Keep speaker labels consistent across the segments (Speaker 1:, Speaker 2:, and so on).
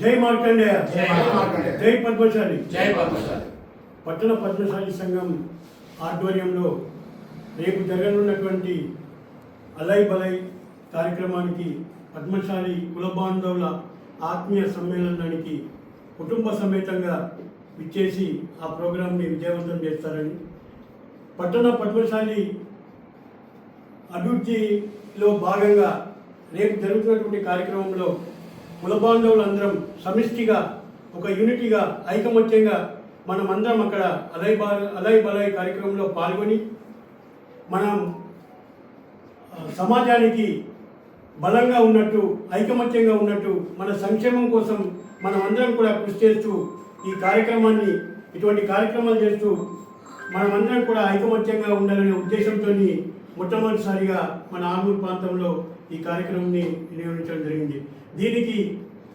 Speaker 1: జై మార్కండేయ.
Speaker 2: జై
Speaker 1: పద్మశాలి.
Speaker 2: జై పద్మశాలి.
Speaker 1: పట్టణ పద్మశాలి సంఘం ఆధ్వర్యంలో రేపు జరగనున్నటువంటి అలై బలై కార్యక్రమానికి పద్మశాలి కుల బాంధవుల ఆత్మీయ సమ్మేళనానికి కుటుంబ సమేతంగా విచ్చేసి ఆ ప్రోగ్రాంని విజయవంతం చేస్తారని. పట్టణ పద్మశాలి అభివృద్ధిలో భాగంగా రేపు జరుగుతున్నటువంటి కార్యక్రమంలో కులబాంధవులందరం సమిష్టిగా ఒక యూనిటీగా ఐకమత్యంగా మనమందరం అక్కడ అలై బా అలై బలై కార్యక్రమంలో పాల్గొని మనం సమాజానికి బలంగా ఉన్నట్టు ఐకమత్యంగా ఉన్నట్టు మన సంక్షేమం కోసం మనమందరం కూడా కృషి చేస్తూ ఈ కార్యక్రమాన్ని ఇటువంటి కార్యక్రమాలు చేస్తూ మనమందరం కూడా ఐకమత్యంగా ఉండాలనే ఉద్దేశంతో మొట్టమొదటిసారిగా మన ఆర్మూర్ ప్రాంతంలో ఈ కార్యక్రమాన్ని వినియోగించడం జరిగింది. దీనికి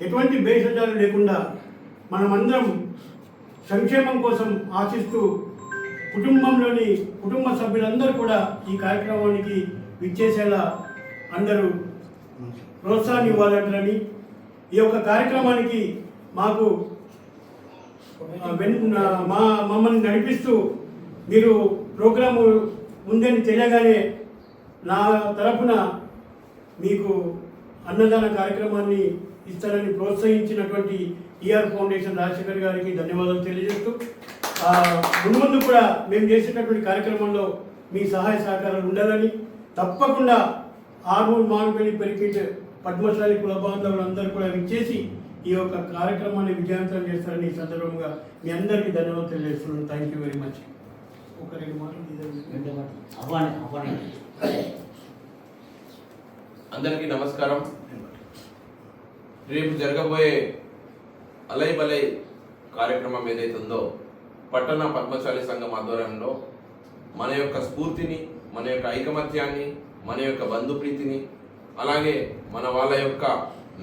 Speaker 1: ఎటువంటి భేషజాలు లేకుండా మనమందరం సంక్షేమం కోసం ఆశిస్తూ కుటుంబంలోని కుటుంబ సభ్యులందరూ కూడా ఈ కార్యక్రమానికి విచ్చేసేలా అందరూ ప్రోత్సాహాన్ని ఇవ్వాలంటారని ఈ యొక్క కార్యక్రమానికి మాకు మా మమ్మల్ని నడిపిస్తూ మీరు ప్రోగ్రాము ఉందని తెలియగానే నా తరఫున మీకు అన్నదాన కార్యక్రమాన్ని ఇస్తారని ప్రోత్సహించినటువంటి ఈఆర్ ఫౌండేషన్ రాజశేఖర్ గారికి ధన్యవాదాలు తెలియజేస్తూ మున్ముందు కూడా మేము చేసేటటువంటి కార్యక్రమంలో మీ సహాయ సహకారాలు ఉండాలని తప్పకుండా ఆర్మూర్ మామిడిపల్లి పెరికిట్ పద్మశాలి కుల బాంధవులందరూ కూడా విచ్చేసి ఈ యొక్క కార్యక్రమాన్ని విజయవంతం చేస్తారని ఈ సందర్భంగా మీ అందరికీ ధన్యవాదాలు తెలియజేస్తున్నాను. థ్యాంక్ యూ వెరీ మచ్ ఒక రెండు మాటలు
Speaker 3: అవ్వాలి అవ్వాలి
Speaker 4: అందరికీ నమస్కారం. రేపు జరగబోయే అలై బలై కార్యక్రమం ఏదైతే ఉందో పట్టణ పద్మశాలి సంఘం ఆధ్వర్యంలో మన యొక్క స్ఫూర్తిని మన యొక్క ఐకమత్యాన్ని మన యొక్క బంధుప్రీతిని అలాగే మన వాళ్ళ యొక్క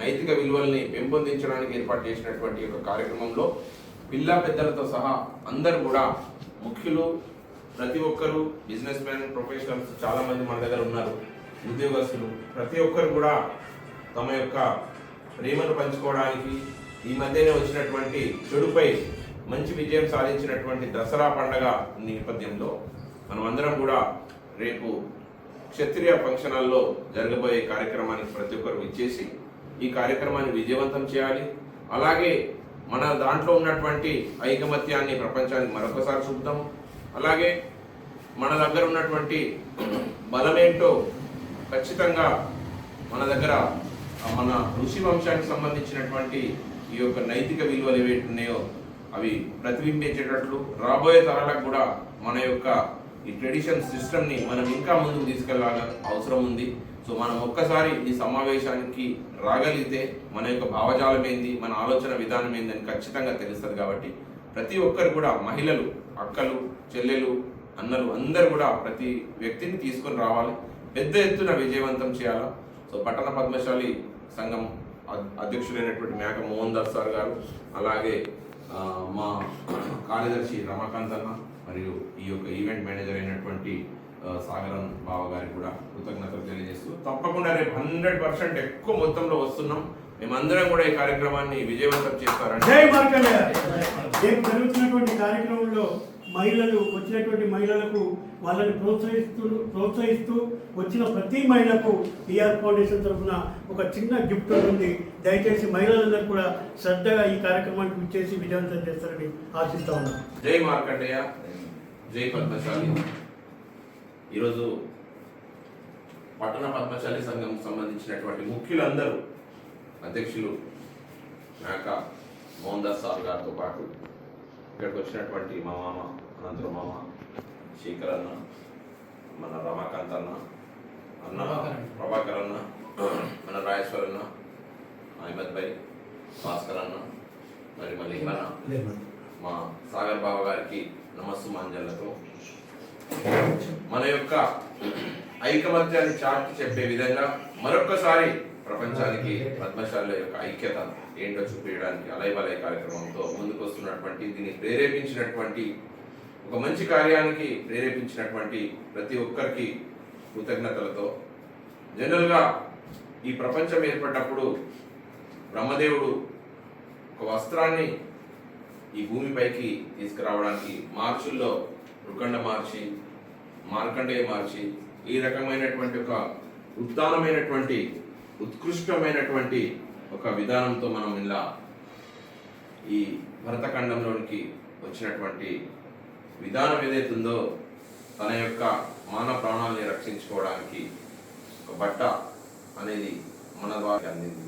Speaker 4: నైతిక విలువల్ని పెంపొందించడానికి ఏర్పాటు చేసినటువంటి ఒక కార్యక్రమంలో పిల్ల పెద్దలతో సహా అందరు కూడా ముఖ్యులు ప్రతి ఒక్కరూ బిజినెస్ మ్యాన్ ప్రొఫెషనల్స్ చాలామంది మన దగ్గర ఉన్నారు. ఉద్యోగస్తులు ప్రతి ఒక్కరు కూడా తమ యొక్క ప్రేమను పంచుకోవడానికి ఈ మధ్యనే వచ్చినటువంటి చెడుపై మంచి విజయం సాధించినటువంటి దసరా పండగ నేపథ్యంలో మనమందరం కూడా రేపు క్షత్రియ ఫంక్షన్ హాల్లో జరగబోయే కార్యక్రమానికి ప్రతి ఒక్కరు ఇచ్చేసి ఈ కార్యక్రమాన్ని విజయవంతం చేయాలి. అలాగే మన దాంట్లో ఉన్నటువంటి ఐకమత్యాన్ని ప్రపంచానికి మరొకసారి చూద్దాం. అలాగే మన దగ్గర ఉన్నటువంటి బలమేంటో ఖచ్చితంగా మన దగ్గర మన ఋషి వంశానికి సంబంధించినటువంటి ఈ యొక్క నైతిక విలువలు ఏవైతే ఉన్నాయో అవి ప్రతిబింబించేటట్లు రాబోయే తరాలకు కూడా మన యొక్క ఈ ట్రెడిషన్ సిస్టమ్ని మనం ఇంకా ముందుకు తీసుకెళ్ళాల అవసరం ఉంది. సో మనం ఒక్కసారి ఈ సమావేశానికి రాగలిగితే మన యొక్క భావజాలం ఏంది మన ఆలోచన విధానం ఏందని ఖచ్చితంగా తెలుస్తుంది కాబట్టి ప్రతి ఒక్కరు కూడా మహిళలు అక్కలు చెల్లెలు అన్నలు అందరూ కూడా ప్రతి వ్యక్తిని తీసుకొని రావాలి. పెద్ద ఎత్తున విజయవంతం చేయాలా? సో పట్టణ పద్మశాలి సంఘం అధ్యక్షుడైనటువంటి అధ్యక్షులైనటువంటి మేక మోహన్ దాస్ సార్ గారు అలాగే మా కార్యదర్శి రమాకాంత్ అన్న మరియు ఈ యొక్క ఈవెంట్ మేనేజర్ అయినటువంటి సాగరం బావ గారికి కూడా కృతజ్ఞతలు తెలియజేస్తూ తప్పకుండా రేపు హండ్రెడ్ పర్సెంట్ ఎక్కువ మొత్తంలో వస్తున్నాం. మేమందరం కూడా ఈ కార్యక్రమాన్ని విజయవంతం
Speaker 1: చేస్తారంటే జరుగుతున్నటువంటి కార్యక్రమంలో మహిళలు వచ్చినటువంటి మహిళలకు వాళ్ళని ప్రోత్సహిస్తూ ప్రోత్సహిస్తూ వచ్చిన ప్రతి మహిళకు ఈఆర్ ఫౌండేషన్ తరఫున ఒక చిన్న గిఫ్ట్ ఉంది. దయచేసి మహిళలందరూ కూడా శ్రద్ధగా ఈ కార్యక్రమానికి విచ్చేసి విజయవంతం చేస్తారని ఆశిస్తా ఉన్నాం.
Speaker 4: జై మార్కండయ్య జై పద్మశాలి. ఈరోజు పట్టణ పద్మశాలి సంఘం సంబంధించినటువంటి ముఖ్యులందరూ అధ్యక్షులు మేక మోహన్ దాస్ సార్ గారితో పాటు ఇక్కడికి వచ్చినటువంటి మా మామ అనంతరం మామ శేఖర్ అన్న మన రమాకాంత్ అన్న అన్న ప్రభాకర్ అన్న మన రాజేశ్వర్ అన్న అహ్మద్ భాయ్ భాస్కర్ అన్న మరి మళ్ళీ అన్న మా సాగర్ బావ గారికి నమస్సు మాంజలతో మన యొక్క ఐకమత్యాన్ని చాటి చెప్పే విధంగా మరొక్కసారి ప్రపంచానికి పద్మశాల యొక్క ఐక్యత ఏంటో చూపించడానికి అలైబలై కార్యక్రమంతో ముందుకు వస్తున్నటువంటి దీన్ని ప్రేరేపించినటువంటి ఒక మంచి కార్యానికి ప్రేరేపించినటువంటి ప్రతి ఒక్కరికి కృతజ్ఞతలతో జనరల్గా ఈ ప్రపంచం ఏర్పడ్డప్పుడు బ్రహ్మదేవుడు ఒక వస్త్రాన్ని ఈ భూమిపైకి తీసుకురావడానికి మార్చుల్లో రుకండ మార్చి మార్కండేయ మార్చి ఈ రకమైనటువంటి ఒక ఉత్తానమైనటువంటి ఉత్కృష్టమైనటువంటి ఒక విధానంతో మనం ఇలా ఈ భరతఖండంలోనికి వచ్చినటువంటి విధానం ఏదైతుందో తన యొక్క మానవ ప్రాణాలని రక్షించుకోవడానికి ఒక బట్ట అనేది మన ద్వారా అందింది.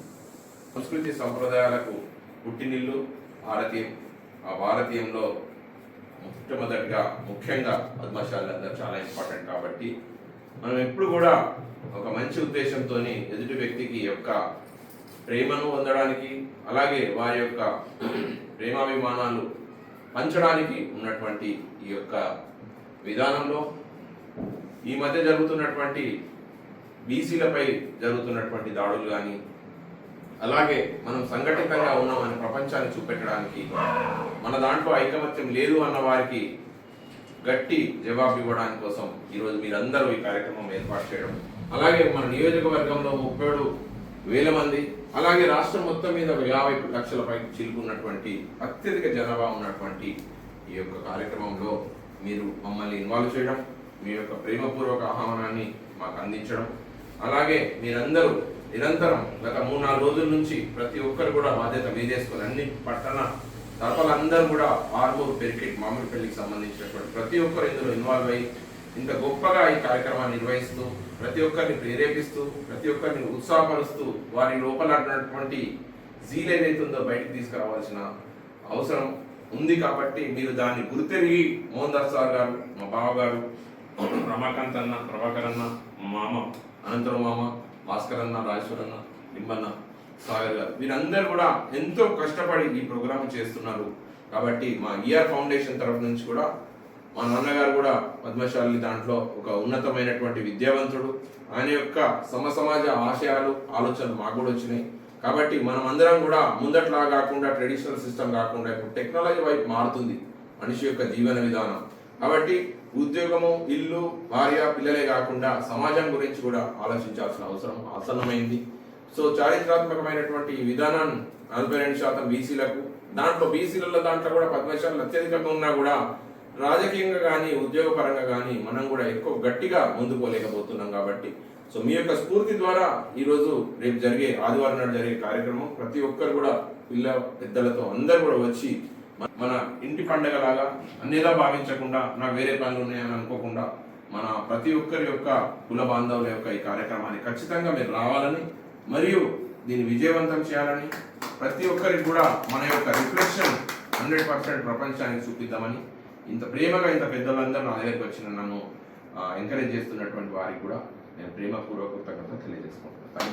Speaker 4: సంస్కృతి సంప్రదాయాలకు పుట్టినిల్లు భారతీయం ఆ భారతీయంలో మొట్టమొదటిగా ముఖ్యంగా పద్మశాలి అందరూ చాలా ఇంపార్టెంట్ కాబట్టి మనం ఎప్పుడు కూడా ఒక మంచి ఉద్దేశంతో ఎదుటి వ్యక్తికి యొక్క ప్రేమను పొందడానికి అలాగే వారి యొక్క ప్రేమాభిమానాలు పంచడానికి ఉన్నటువంటి ఈ యొక్క విధానంలో ఈ మధ్య జరుగుతున్నటువంటి బీసీలపై జరుగుతున్నటువంటి దాడులు కానీ అలాగే మనం సంఘటితంగా ఉన్నామని ప్రపంచాన్ని చూపెట్టడానికి మన దాంట్లో ఐకమత్యం లేదు అన్న వారికి గట్టి జవాబు ఇవ్వడానికి కోసం ఈరోజు మీరందరూ ఈ కార్యక్రమం ఏర్పాటు చేయడం. అలాగే మన నియోజకవర్గంలో ముప్పై వేల మంది అలాగే రాష్ట్రం మొత్తం మీద ఒక యాభై లక్షల పైకి చిలుకున్నటువంటి అత్యధిక జనాభా ఉన్నటువంటి ఈ యొక్క కార్యక్రమంలో మీరు మమ్మల్ని ఇన్వాల్వ్ చేయడం మీ యొక్క ప్రేమపూర్వక ఆహ్వానాన్ని మాకు అందించడం అలాగే మీరందరూ నిరంతరం గత మూడు నాలుగు రోజుల నుంచి ప్రతి ఒక్కరు కూడా బాధ్యత మీదేసుకొని అన్ని పట్టణ తరపలందరూ కూడా ఆర్మూర్ పెరికెట్ మామిడిపల్లికి సంబంధించినటువంటి ప్రతి ఒక్కరు ఇందులో ఇన్వాల్వ్ అయ్యి ఇంత గొప్పగా ఈ కార్యక్రమాన్ని నిర్వహిస్తూ ప్రతి ఒక్కరిని ప్రేరేపిస్తూ ప్రతి ఒక్కరిని ఉత్సాహపరుస్తూ వారి లోపల ఉన్నటువంటి జీల్ ఏదైతే ఉందో బయటకు తీసుకురావాల్సిన అవసరం ఉంది కాబట్టి మీరు దాన్ని గుర్తెరిగి మోహన్ దాస్ సార్ గారు మా బావ గారు రమాకాంత్ అన్న ప్రభాకర్ అన్న మామ అనంతరం మామ భాస్కర్ అన్న రాజేశ్వర్ అన్న నిమ్మన్న సాగర్ గారు వీరందరూ కూడా ఎంతో కష్టపడి ఈ ప్రోగ్రాం చేస్తున్నారు. కాబట్టి మా ఈఆర్ ఫౌండేషన్ తరఫు నుంచి కూడా మా నాన్నగారు కూడా పద్మశాలి దాంట్లో ఒక ఉన్నతమైనటువంటి విద్యావంతుడు. ఆయన యొక్క సమసమాజ ఆశయాలు ఆలోచనలు మాకు కూడా వచ్చినాయి. కాబట్టి మనం అందరం కూడా ముందట్లా కాకుండా ట్రెడిషనల్ సిస్టమ్ కాకుండా ఇప్పుడు టెక్నాలజీ వైపు మారుతుంది మనిషి యొక్క జీవన విధానం. కాబట్టి ఉద్యోగము ఇల్లు భార్య పిల్లలే కాకుండా సమాజం గురించి కూడా ఆలోచించాల్సిన అవసరం ఆసన్నమైంది. సో చారిత్రాత్మకమైనటువంటి ఈ విధానాన్ని నలభై రెండు శాతం బీసీలకు దాంట్లో బీసీలలో దాంట్లో కూడా పద్మశాలు అత్యధికంగా ఉన్నా కూడా రాజకీయంగా కానీ ఉద్యోగపరంగా కానీ మనం కూడా ఎక్కువ గట్టిగా ముందుకోలేకపోతున్నాం కాబట్టి. సో మీ యొక్క స్ఫూర్తి ద్వారా ఈరోజు రేపు జరిగే ఆదివారం నాడు జరిగే కార్యక్రమం ప్రతి ఒక్కరు కూడా పిల్ల పెద్దలతో అందరు కూడా వచ్చి మన- ఇంటి పండగలాగా అన్నిలా భావించకుండా నాకు వేరే పనులు ఉన్నాయని అనుకోకుండా మన ప్రతి ఒక్కరి యొక్క కుల బాంధవుల యొక్క ఈ కార్యక్రమాన్ని ఖచ్చితంగా మీరు రావాలని మరియు దీన్ని విజయవంతం చేయాలని ప్రతి ఒక్కరికి కూడా మన యొక్క రిఫ్లెక్షన్ హండ్రెడ్ పర్సెంట్ ప్రపంచానికి చూపిద్దామని ఇంత ప్రేమగా ఇంత పెద్దలందరూ నా దగ్గరికి వచ్చిన నన్ను ఎంకరేజ్ చేస్తున్నటువంటి వారికి కూడా నేను ప్రేమపూర్వక కృతజ్ఞత తెలియజేసుకుంటున్నాను.